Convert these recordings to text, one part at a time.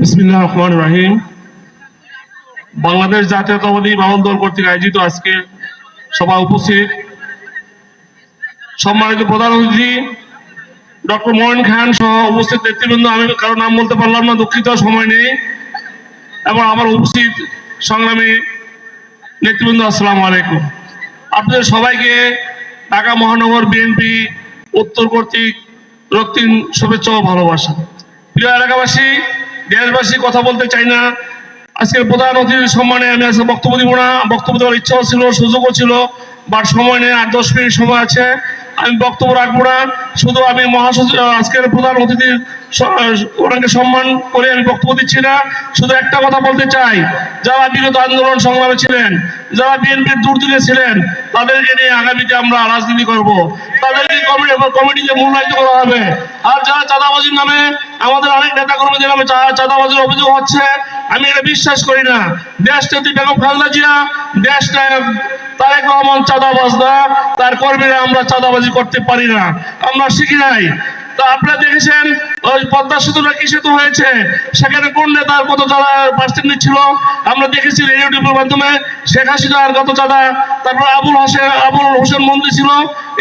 বিসমিল্লাহ রহমান রাহিম। বাংলাদেশ জাতীয়তাবাদী বাউল দল কর্তৃক আয়োজিত আজকে সভা উপস্থিত। সম্মানিত প্রধান অতিথি ডক্টর মোহন খান সহ উপস্থিত নেতৃবৃন্দ, আমি কারও নাম বলতে পারলাম না, দুঃখিত, সময় নেই। এবং আমার উপস্থিত সংগ্রামী নেতৃবৃন্দ, আসসালামু আলাইকুম। আপনাদের সবাইকে ঢাকা মহানগর বিএনপি উত্তর কর্তৃক রক্তিম শুভেচ্ছা ও ভালোবাসা। প্রিয় এলাকাবাসী দেশবাসী কথা বলতে চাই না। আজকে প্রধান অতিথির সম্মানে আমি আজকে বক্তব্য দিব না। বক্তব্য দেওয়ার ইচ্ছাও ছিল, সুযোগও ছিল, বাট সময় নেই আট দশ মিনিট সময় আছে। আমি বক্তব্য রাখব না। শুধু আমি মহাসচিব আজকের প্রধান অতিথির ওনাকে সম্মান করে আমি বক্তব্য দিচ্ছি না। শুধু একটা কথা বলতে চাই। যারা বিগত আন্দোলন সংগ্রামে ছিলেন, যারা বিএনপির দূরদিনে ছিলেন, তাদেরকে নিয়ে আগামীতে আমরা রাজনীতি করব। তাদেরকে কমিটি কমিটিতে মূল্যায়িত করা হবে। আর যারা চাঁদাবাজির নামে আমাদের অনেক নেতা কর্মীদের নামে চাঁদাবাজির অভিযোগ হচ্ছে, আমি এটা বিশ্বাস করি না। দেশ নেত্রী বেগম খালেদা জিয়া দেশ নায়ক তারেক রহমান চাঁদাবাজ না, তার কর্মীরা আমরা চাঁদাবাজি করতে পারি না। আমরা শিখি নাই। তা আপনারা দেখেছেন, ওই পদ্মা সেতুটা কি সেতু হয়েছে? সেখানে কোন নেতার কত চাঁদা পার্সেন্টেজ ছিল? আমরা দেখেছি রেডিও টিভির মাধ্যমে শেখ হাসিনার কত চাঁদা। তারপর আবুল হোসেন আবুল হোসেন মন্ত্রী ছিল।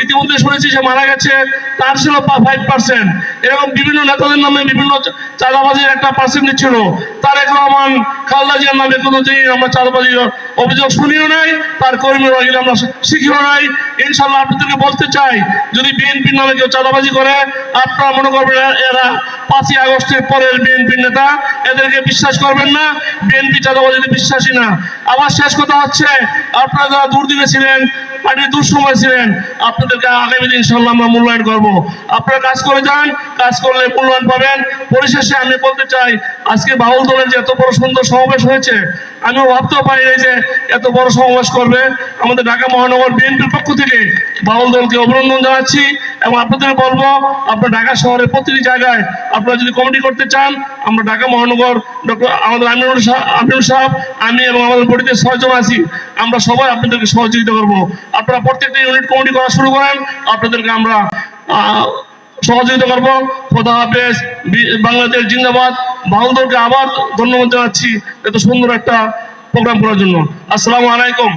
ইতিমধ্যে শুনেছি সে মারা গেছে, তার ছিল ফাইভ পার্সেন্ট এরকম বিভিন্ন নেতাদের নামে বিভিন্ন চাঁদাবাজির একটা পার্সেন্ট ছিল। তারেক রহমান খালদা জিয়ার নামে কোনো দিন আমরা চাঁদাবাজির অভিযোগ শুনিও নাই, তার কর্মীরা গেলে আমরা শিখিও নাই। ইনশাল্লাহ আপনাদেরকে বলতে চাই, যদি বিএনপির নামে কেউ চাঁদাবাজি করে, আপনারা মনে করবেন এরা পাঁচই আগস্টের পরের বিএনপির নেতা। এদেরকে বিশ্বাস করবেন না, বিএনপি চাঁদাবাজিতে বিশ্বাসী না। আবার শেষ কথা হচ্ছে, আপনারা যারা দুর্দিনে ছিলেন পার্টির দুঃসময় ছিলেন। আপনাদেরকে আগামী দিন ইনশাল্লাহ আমরা মূল্যায়ন করব। আপনারা কাজ করে যান, কাজ করলে মূল্যায়ন পাবেন। পরিশেষে আমি বলতে চাই, আজকে বাউল দলের যে এত বড় সুন্দর সমাবেশ হয়েছে, আমিও ভাবতেও পারি নাই যে এত বড় সমাবেশ করবে। আমাদের ঢাকা মহানগর বিএনপির পক্ষ থেকে বাউল দলকে অভিনন্দন জানাচ্ছি। এবং আপনাদের বলব, আপনার ঢাকা শহরের প্রতিটি জায়গায় আপনারা যদি কমিটি করতে চান, আমরা ঢাকা মহানগর, ডক্টর আমাদের আমিনুল সাহ- আমিনুল সাহেব, আমি এবং আমাদের বডিতে ছয়জন আছি, আমরা সবাই আপনাদেরকে সহযোগিতা করব। আপনারা প্রত্যেকটা ইউনিট কমিটি করা শুরু করেন, আপনাদেরকে আমরা সহযোগিতা করব। খোদা হাফেজ বাংলাদেশ জিন্দাবাদ। বাহুদরকে আবার ধন্যবাদ জানাচ্ছি, এত সুন্দর একটা প্রোগ্রাম করার জন্য। আসসালামু আলাইকুম।